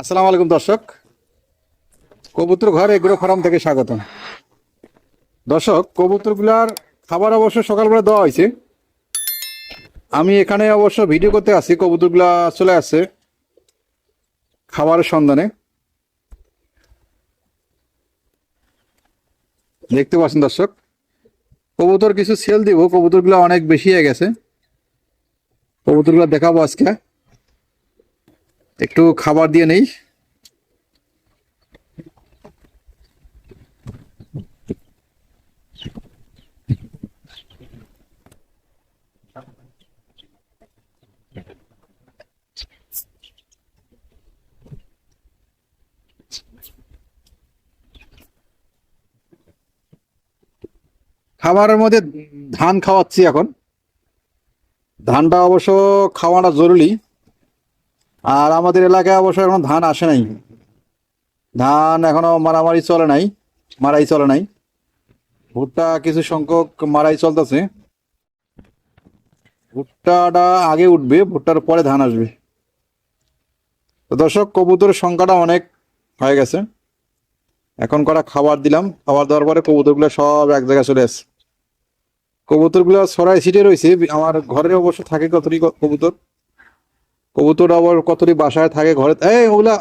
আসসালামু আলাইকুম দর্শক। কবুতর ঘর এগ্রো ফার্ম থেকে স্বাগত দর্শক, কবুতরগুলার খাবার অবশ্য সকালবেলা দেওয়া হয়েছে। আমি এখানে অবশ্য ভিডিও করতে আসি, কবুতরগুলা চলে আসছে খাবারের সন্ধানে। দেখতে পাচ্ছেন দর্শক, কবুতর কিছু সেল দিব, কবুতরগুলো অনেক বেশি হয়ে গেছে। কবুতরগুলো দেখাবো আজকে। একটু খাবার দিয়ে নেই। খাবারের মধ্যে ধান খাওয়াচ্ছি এখন। ধানটা অবশ্য খাওয়াটা জরুরি। আর আমাদের এলাকায় অবশ্য এখনও ধান আসে নাই। ধান এখনও মারামারি চলে নাই, মারাই চলে নাই। ভুট্টা কিছু সংখ্যক মারাই চলতেছে। ভুট্টাটা আগে উঠবে, ভুট্টার পরে ধান আসবে। তো দর্শক, কবুতরের সংখ্যাটা অনেক হয়ে গেছে। এখন কটা খাবার দিলাম, খাবার দেওয়ার পরে কবুতরগুলো সব এক জায়গায় চলে আসছে। কবুতরগুলো সরাই সিটে রয়েছে। আমার ঘরে অবশ্য থাকে কতটি কবুতর? কবুতর আবার কতটি বাসায় থাকে, ঘরে এই ওগুলা।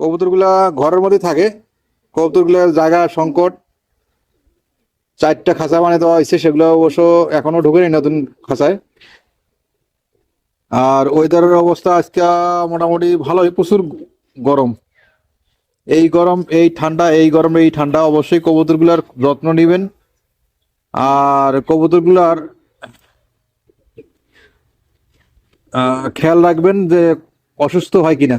কবুতরগুলা ঘরের মধ্যে থাকে। কবুতরগুলোর জায়গা সংকট। চারটা খাঁচা বানিয়ে দেওয়া হয়েছে, সেগুলো অবশ্য এখনও ঢুকেনি নতুন খাঁচায়। আর ওয়েদারের অবস্থা আজকে মোটামুটি ভালোই, প্রচুর গরম। এই গরম, এই ঠান্ডা, এই গরম এই ঠান্ডা, অবশ্যই কবুতরগুলার যত্ন নেবেন। আর কবুতরগুলার খেয়াল রাখবেন যে অসুস্থ হয় কিনা।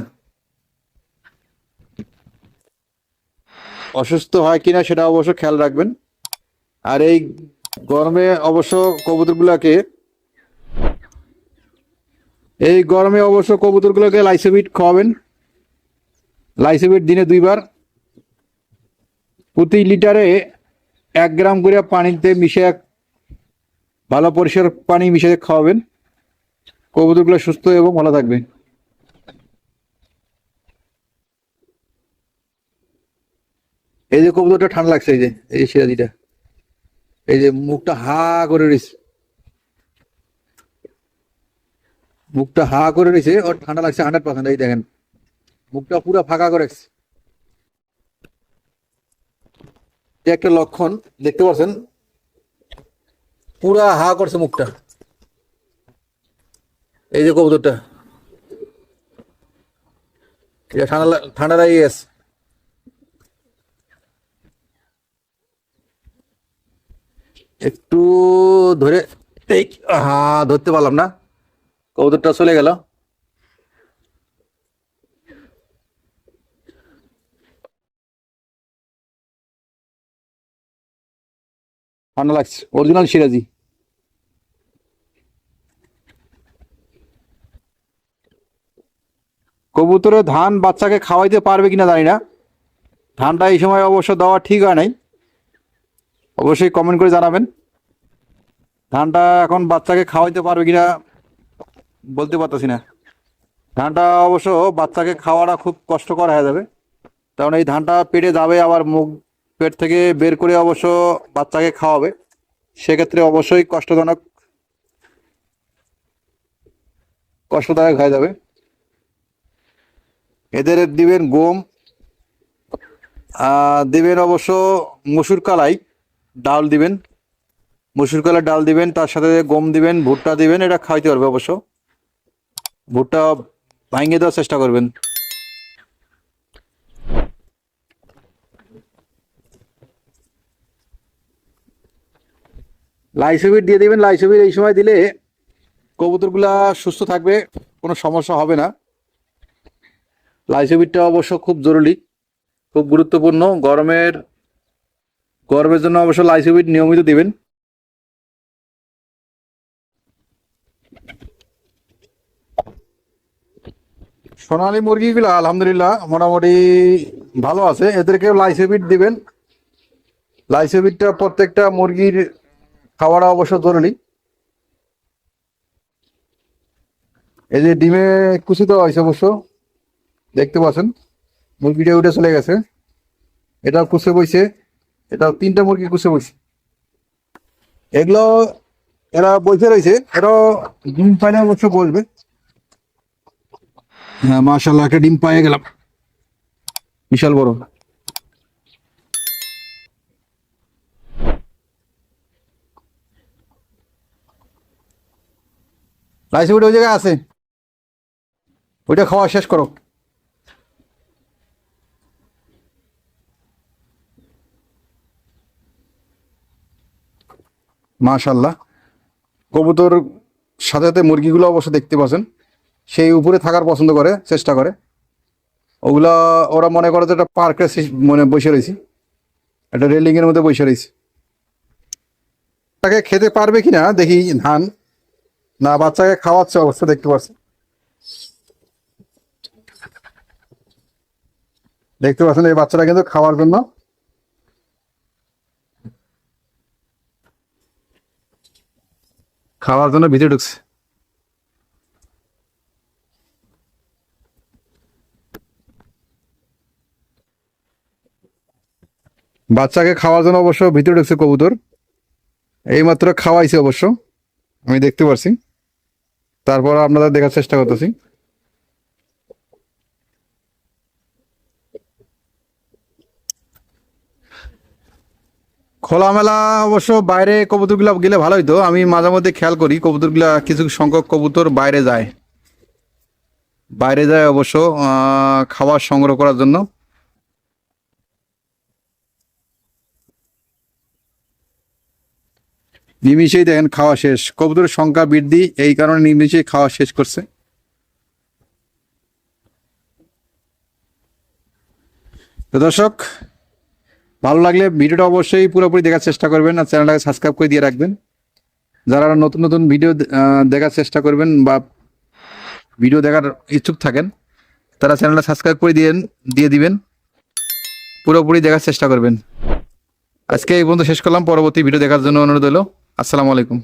অসুস্থ হয় কিনা সেটা অবশ্য খেয়াল রাখবেন। আর এই গরমে অবশ্য কবুতরগুলোকে, এই গরমে অবশ্য কবুতরগুলোকে লাইসোবিট খাওয়াবেন। লাইসোবিট দিনে দুইবার। প্রতি লিটারে এক গ্রাম করে পানিতে মিশে ভালো পরিষ্কার পানি মিশিয়ে খাওয়াবেন। কবুতরগুলো সুস্থ এবং ভালো থাকবে। এই যে কবুতরটা ঠান্ডা লাগছে, এই যে এই যে সিরাজিটা, এই যে মুখটা হা করে রয়েছে। মুখটা হা করে রয়েছে ওর ঠান্ডা লাগছে হান্ড্রেড পার্সেন্ট, এই দেখেন। মুখটা পুরো ফাঁকা করে একটা লক্ষণ, দেখতে পাচ্ছেন? পুরা হা করছে মুখটা। এই যে কবুতরটা। ঠান্ডা ঠান্ডা লাগিয়ে গেছে একটু ধরে এই হা ধরতে পারলাম না। কবুতরটা চলে গেল। ঠান্ডা লাগছে। অরিজিনাল সিরাজি। কবুতরে ধান বাচ্চাকে খাওয়াইতে পারবে কিনা জানি না। ধানটা এই সময় অবশ্য দেওয়া ঠিক হয় নাই। অবশ্যই কমেন্ট করে জানাবেন। ধানটা এখন বাচ্চাকে খাওয়াইতে পারবে কিনা বলতে পারতেছি না। ধানটা অবশ্য বাচ্চাকে খাওয়াটা খুব কষ্টকর হয়ে যাবে। কারণ এই ধানটা পেটে যাবে, আবার মুখ, পেট থেকে বের করে অবশ্য বাচ্চাকে খাওয়াবে। সেক্ষেত্রে অবশ্যই কষ্টজনক, কষ্টদায়ক হয়ে যাবে। এদের দিবেন গম দিবেন অবশ্য মসুর কালাই, ডাল দিবেন। মসুর কালাই, ডাল দিবেন, তার সাথে গম দিবেন, ভুট্টা দিবেন, এটা খাইতে পারবে অবশ্য। ভুট্টা ভাঙিয়ে দেওয়ার চেষ্টা করবেন। লাইসোবিট দিয়ে দিবেন লাইসোবিট এই সময় দিলে কবুতরগুলা সুস্থ থাকবে, কোনো সমস্যা হবে না। লাইসোবিটটা অবশ্য খুব জরুরি, খুব গুরুত্বপূর্ণ। গরমের গরমের জন্য অবশ্য লাইসোবিট নিয়মিত দিবেন। সোনালী মুরগিগুলো আলহামদুলিল্লাহ মোটামুটি ভালো আছে। এদেরকে লাইসোবিট দিবেন। লাইসোবিটটা প্রত্যেকটা মুরগির খাওয়াটা অবশ্য জরুরি। এই যে ডিমে কুচি দেওয়া হয়েছে অবশ্য। দেখতে পাচ্ছেন? মুরগিটা উঠে চলে গেছে। এটা কুচে বইছে। এটা তিনটা মুরগি কুচে বইছে। এগুলো এরা বসে রয়েছে। এরা ডিম পাইলে অবশ্য বসবে। হ্যাঁ মাশাল্লাহ একটা ডিম পাইয়ে গেলাম। বিশাল বড়। রাইসে ওই জায়গায় আছে। ওইটা খাওয়া শেষ করো। মাশাল্লাহ কবুতর সাথে সাথে মুরগিগুলো অবশ্য দেখতে পাচ্ছেন। সেই উপরে থাকার পছন্দ করে, চেষ্টা করে। ওগুলা ওরা মনে করে যে একটা পার্কের মনে বসে রয়েছি। একটা রেলিং এর মধ্যে বসে রয়েছি। তাকে খেতে পারবে কিনা দেখি ধান। না, বাচ্চাকে খাওয়াচ্ছে অবস্থা দেখতে পাচ্ছেন। দেখতে পাচ্ছেন, এই বাচ্চাটা কিন্তু খাওয়ার জন্য খাওয়ার জন্য ভিতরে ঢুকছে। বাচ্চাকে খাওয়ার জন্য অবশ্য ভিতরে ঢুকছে কবুতর। এইমাত্র খাওয়াইছে অবশ্য। আমি দেখতে পারছি। তারপর আপনাদের দেখার চেষ্টা করতেছি। খোলামেলা অবশ্য বাইরে কবুতরগুলা গেলে ভালো হইতো আমি মাঝে মধ্যে খেয়াল করি কবুতরগুলা কিছু সংখ্যক কবুতর বাইরে যায়। বাইরে যায় অবশ্য খাবার সংগ্রহ করার জন্য। নিমিশেই দেখেন খাওয়া শেষ। কবুতরের সংখ্যা বৃদ্ধি, এই কারণে নিমিশেই খাওয়া শেষ করছে। তো দর্শক ভালো লাগলে ভিডিওটা অবশ্যই পুরোপুরি দেখার চেষ্টা করবেন আর চ্যানেলটাকে সাবস্ক্রাইব করে দিয়ে রাখবেন। যারা নতুন নতুন ভিডিও দেখার চেষ্টা করবেন বা ভিডিও দেখার ইচ্ছুক থাকেন, তারা চ্যানেলটা সাবস্ক্রাইব করে দিয়ে দিয়ে দিবেন। পুরোপুরি দেখার চেষ্টা করবেন। আজকে এই পর্যন্ত শেষ করলাম। পরবর্তী ভিডিও দেখার জন্য অনুরোধ হলো আসসালামু আলাইকুম।